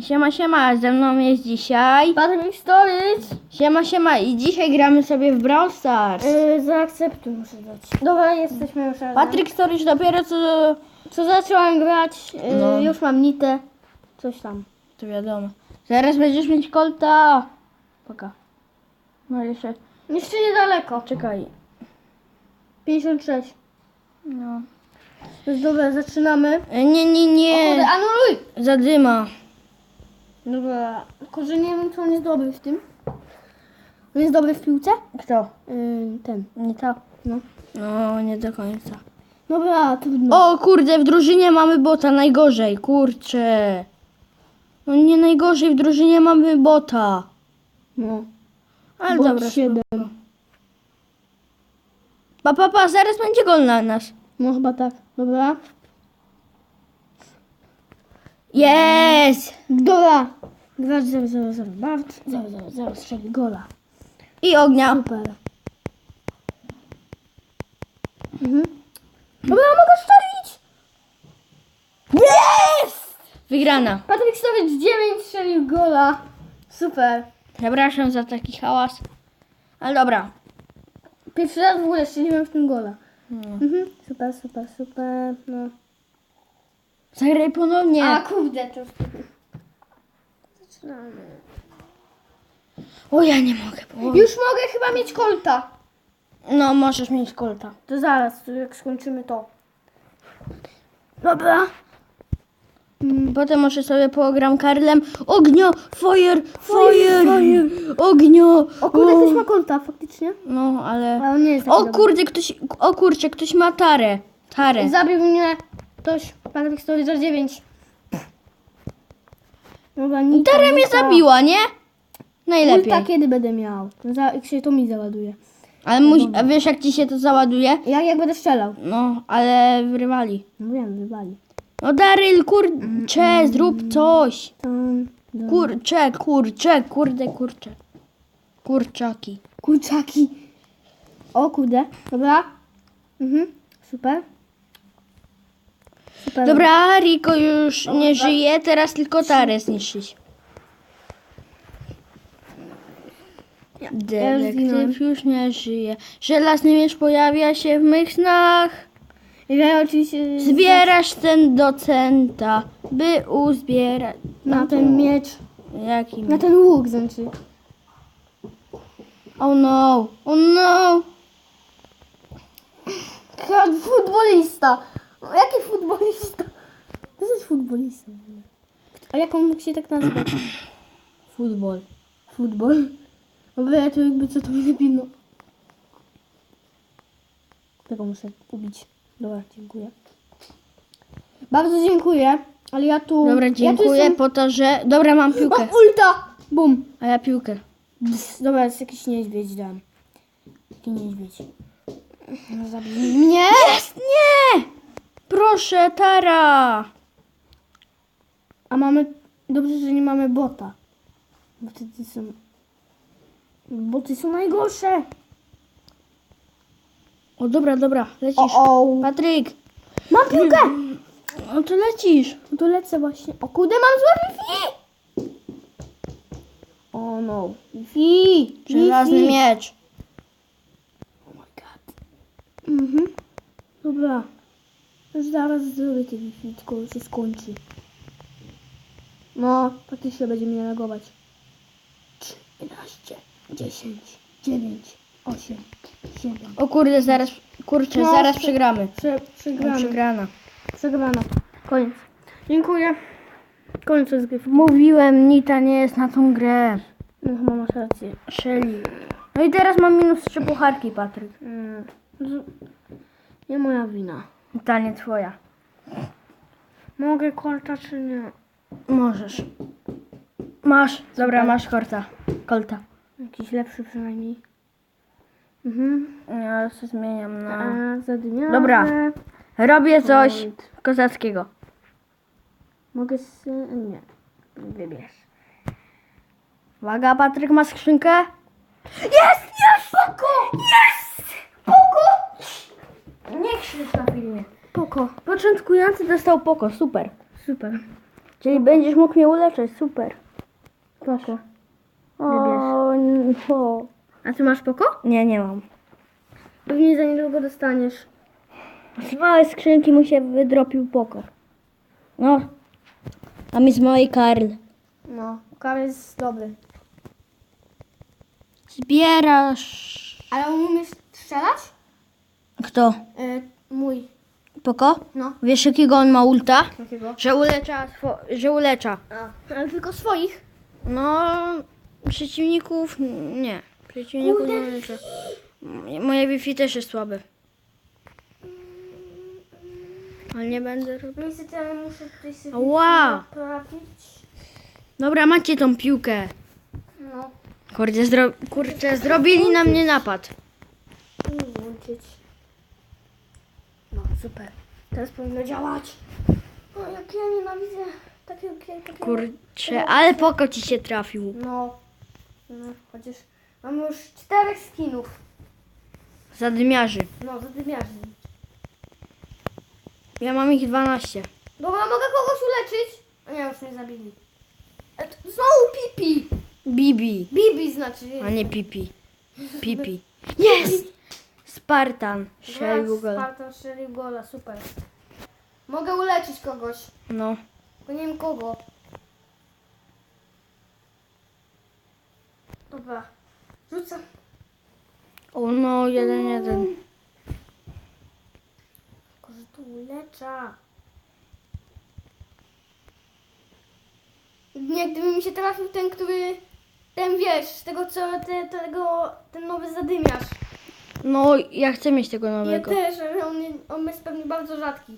Siema, siema, ze mną jest dzisiaj. Patryk Storyc. Siema, siema i dzisiaj gramy sobie w Brawl Stars. Yy, zaakceptuj muszę dać. Dobra, jesteśmy już razem. Patryk Storage dopiero co... Co zacząłem grać, yy, No. już mam nitę. Coś tam. To wiadomo. Zaraz będziesz mieć kolta. Poka. No jeszcze... Jeszcze niedaleko. Czekaj. 56. No. Jest dobra, zaczynamy. E, Nie, nie, O kurde, nie. anuluj! Zadyma. Dobra, tylko że nie wiem, czy on jest dobry w tym. On jest dobry w piłce? Kto? Yy, ten. Nie to. No. No, nie do końca. Dobra, trudno. O kurde, w drużynie mamy bota, najgorzej, kurczę. No nie najgorzej, w drużynie mamy bota. No. Ale Bot dobra. 7. Pa, pa, pa, zaraz będzie gol na nas. No chyba tak. Dobra. Jest! Dobra. 2 0 0 0 Bart. 0 0 0 strzeli gola. I ognia. Super. Mhm. Dobra, mogę strzelić! Jest! Wygrana. Patryk Stowiec 9 strzelił gola. Super. Przepraszam za taki hałas. Ale dobra. Pierwszy raz w ogóle strzeliłem w tym gola. No. Mhm. Super, super, super. No. Zagraj ponownie. A kurde, to... Zaczynamy. O, ja nie mogę. Bo... Już mogę chyba mieć kolta. No, możesz mieć kolta. To zaraz, to jak skończymy to. Dobra. Mm. Potem może sobie pogram Karlem. Ognio, fire, fire, Fire, ognio. O kurde, ktoś ma kolta, faktycznie. No, ale... Ale on nie jest taki O dobry. kurde, ktoś, o kurczę, ktoś ma tarę. Tarę. Zabił mnie ktoś, stoi za 9. Dobra, Nika, Tarę mnie zabiła, nie? Najlepiej. Ulta kiedy będę miał? Za, jak się to mi załaduje. Ale musi, a wiesz jak ci się to załaduje? Jak, jak będę strzelał? No, ale wyrywali. No wiem, wywali. No Daryl, kurcze, zrób coś. Tam, do... Kurcze, kurcze, kurde, kurcze. Kurczaki. Kurczaki. O kurde, dobra. Mhm, super. Super. Dobra, Riko już nie żyje, teraz tylko Tarę zniszczyć. Detektyw już nie żyje. Żelazny miecz pojawia się w mych snach. Ja oczywiście Zbierasz ten docenta, by uzbierać. na ten miecz, Jaki na miecz? ten łuk znaczy. Oh no, oh no. Jak futbolista. Jaki futbolista? To jest futbolista. A jak on mógł się tak nazywać? Futbol. Futbol? Dobra, ja to jakby co to będzie pilno. Tego muszę ubić. Dobra, dziękuję. Bardzo dziękuję, ale ja tu... Dobra, Ja tu dziękuję jestem... po to, że... Dobra, mam piłkę. Mam ulta! Bum! A ja piłkę. Ps, Dobra, jest jakiś niedźwiedź dam. Taki niedźwiedź. No, zabij mnie! Jest! Nie! Proszę, Tara! A mamy... Dobrze, że nie mamy bota. Bo są... Boty są najgorsze. O, dobra, dobra, lecisz. o. Patryk, Mam piłkę! no to lecisz. No to lecę właśnie. O kurde, mam złe Wi-Fi! O no. Wi-Fi! Żelazny Wi-Fi. miecz. Oh my god. Mhm. Dobra. Już zaraz zrobię te Wi-Fi, tylko się skończy. No, faktycznie będzie mnie reagować. 11, 10, 9, 8, 7. O kurde, zaraz, kurczę, No, zaraz prze- przegramy. Prze, przegrana. Przegrana. Przegrana. Koniec. Dziękuję. Koniec rozgrywki. Mówiłem, Nita nie jest na tą grę. No chyba masz rację. Szeli. No i teraz mam minus trzy pucharki, Patryk. Mm, z- Nie moja wina. Ta nie twoja. Mogę kolta czy nie? Możesz. Masz. Dobra, masz korta. Kolta. Jakiś lepszy przynajmniej. Mhm. Ja się zmieniam na... A, zadymiarze. Dobra. Robię coś kozackiego. Mogę z... Nie. Wybierz. Uwaga, Patryk ma skrzynkę. Jest! Jest! Poko! Jest! Krzycz na filmie. Poko. Początkujący dostał poko, super. Super. Czyli będziesz mógł mnie uleczyć, super. Proszę. O, n- o. A ty masz poko? Nie, nie mam. Pewnie za niedługo dostaniesz. Z małej skrzynki mu się wydropił poko. No. A mi z mojej Karl. No, Karl jest dobry. Zbierasz. Ale on umiesz strzelać? Kto? E, mój. Poko? No. Wiesz jakiego on ma ulta? Jakiego? Że ulecza, że ulecza. A, ale tylko swoich. No, przeciwników nie. Przeciwników Kurde. nie ulecza. Moje Wi-Fi też jest słabe. Ale nie będę robił. Niestety, ale muszę tutaj sobie Ała. naprawić. Dobra, macie tą piłkę. No, Kurde, zro... Kurczę, zrobili na mnie napad. i włączyć. Super. Teraz powinno działać. O, jak ja nienawidzę takiego takiego. Kurczę, ale poko ci się trafił. No. no. Chociaż mamy już czterech skinów. Zadymiarzy. No, zadymiarzy. Ja mam ich 12. Dobra, mogę kogoś uleczyć? A nie, już mnie zabili. E, to znowu Pipi! Bibi, Bibi znaczy. a nie Pipi. Pipi. Jest! Spartan. Strzelił Strzelił gola. Spartan strzelił gola, super. Mogę uleczyć kogoś, No. tylko nie wiem kogo. Dobra, rzucam. O no, jeden, jeden. Tylko, że tu ulecza. Nie, gdyby mi się trafił ten, który... Ten wiesz, z tego co... Te, tego, ten nowy zadymiarz. No, ja chcę mieć tego Ja nowego. też, ale on, on jest pewnie bardzo rzadki.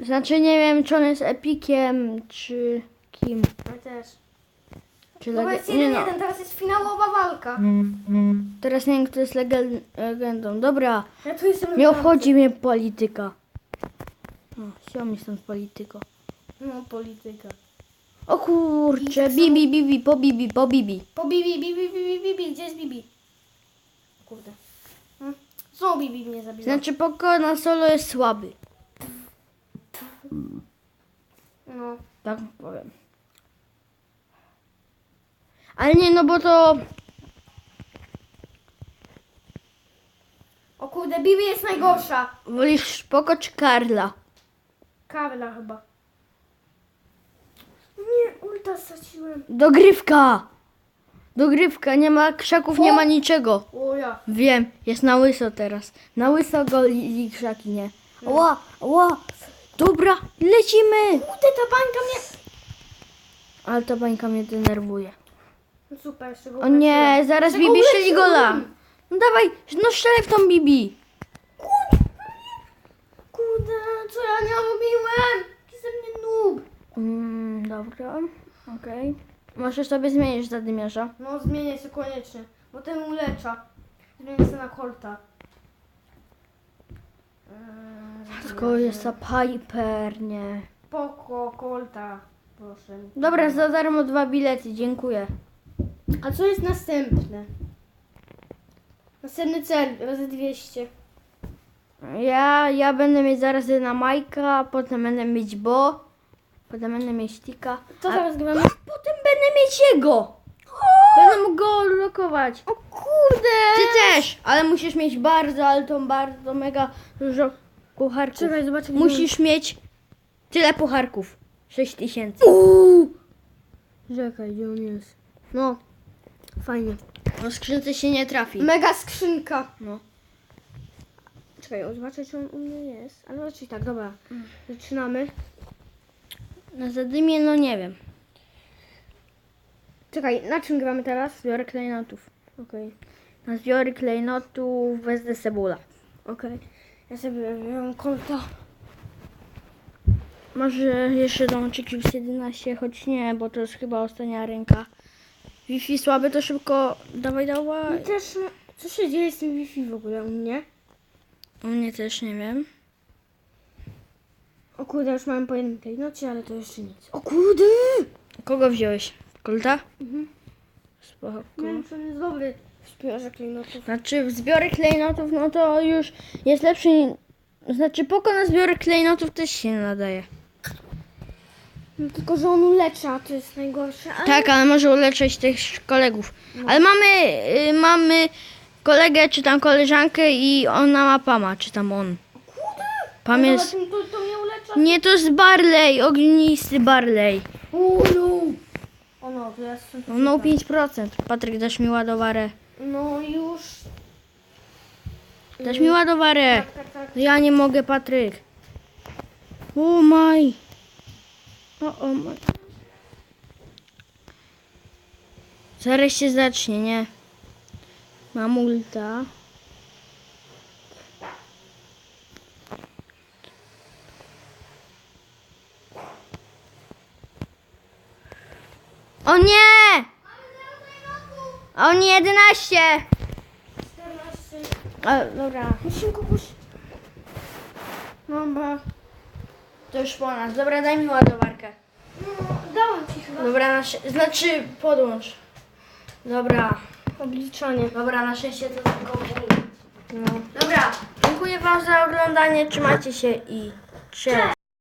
Znaczy nie wiem, czy on jest epikiem, czy kim. Ja też. Czy lege- jest Nie jeden, no. jeden, teraz jest finałowa walka. Teraz nie wiem, kto jest legel- legendą. Dobra, Ja tu jestem nie obchodzi mnie polityka. O, siła mi stąd polityko. No, polityka. O kurcze, bibi, bibi, po bibi, po bibi. Po Bibi, Bibi, Bibi, Bibi, gdzie jest Bibi? Kurde. Hmm? Znowu Bibi mnie zabiła. Znaczy poko na solo jest słaby. No. Tak powiem. Ale nie, no bo to... O kurde, Bibi jest najgorsza. Wolisz poko czy Karla? Karla chyba. Nie, ulta straciłem. Dogrywka! Dogrywka, nie ma krzaków, nie ma niczego. O ja. Wiem, jest na łyso teraz. Na łyso go li, li krzaki, nie. Ła, ła. Dobra, lecimy! Kurde, ta bańka mnie... Ale ta bańka mnie denerwuje. No super, z czego O nie, zaraz Czego Bibi strzeli uleczyłem? gola. No dawaj, no strzelaj w tą Bibi. Kurde, co ja nie robiłem? Jaki ze mnie noob. Mm, dobra, okej. Możesz sobie zmienić zadymiarza. No, zmienię się koniecznie, bo ten ulecza. Zmienię się na Colta. Eee, Tylko jest ta Piper, nie. Poko, Colta. Proszę. Dobra, za darmo dwa bilety, dziękuję. A co jest następne? Następny cel, razy 200. Ja, ja będę mieć zaraz na Majka, potem będę mieć Bo, potem będę mieć Tika. A zaraz gramy. potem będę mieć jego. Będę mógł go lokować. O kurde! Ty też, ale musisz mieć bardzo, ale to bardzo mega dużo pucharków. Czekaj, zobaczę. gdzie Musisz mieć tyle pucharków. 6 tysięcy. on- Czekaj, gdzie on jest? No, fajnie. No skrzynce się nie trafi. Mega skrzynka. No. Czekaj, o, zobaczę, czy on u mnie jest. Ale raczej tak, dobra. Zaczynamy. Na zadymie, no nie wiem. Czekaj, na czym gramy teraz? Zbiorę klejnotów. Okej, Na zbiory klejnotów wezmę Sebula. okej. Ja sobie wziąłem kolta. Może jeszcze dołączyć już 11, choć nie, bo to jest chyba ostatnia ręka. Wi-Fi słabe, to szybko dawaj, dawaj. I też, no, co się dzieje z tym Wi-Fi w ogóle u mnie? U mnie też nie wiem. O kurde, już mam po jednym klejnocie, ale to jeszcze nic. O kurde! Kogo wziąłeś? Kolta? Mhm. Spoko. Wiem, czy on jest dobry w zbiorze klejnotów. Znaczy w zbiory klejnotów, no to już jest lepszy. Znaczy poko na zbiory klejnotów też się nadaje. No, tylko, że on uleczy, a to jest najgorsze. Ale... Tak, ale może uleczyć tych kolegów. Ale mamy, y, mamy kolegę czy tam koleżankę i ona ma pama, czy tam on. Pam Ale jest... To, to mnie ulecza. Nie, to jest Barley, ognisty Barley. Ulu. O no, to jest... No, no 5%. Patryk, dasz mi ładowarę. No już. Dasz mi ładowarę. Tak, tak, tak. Ja nie mogę, Patryk. O maj. O, o maj. Zaraz się zacznie, nie? Mam ulta. O nie! O nie, 11! 14. A, dobra. Musimy kogoś... Dobra. To już po nas. Dobra, daj mi ładowarkę. No, dałem ci chyba. Dobra, na znaczy podłącz. Dobra, Obliczanie. dobra, na szczęście to tylko. No. Dobra, dziękuję Wam za oglądanie, trzymajcie się i cześć.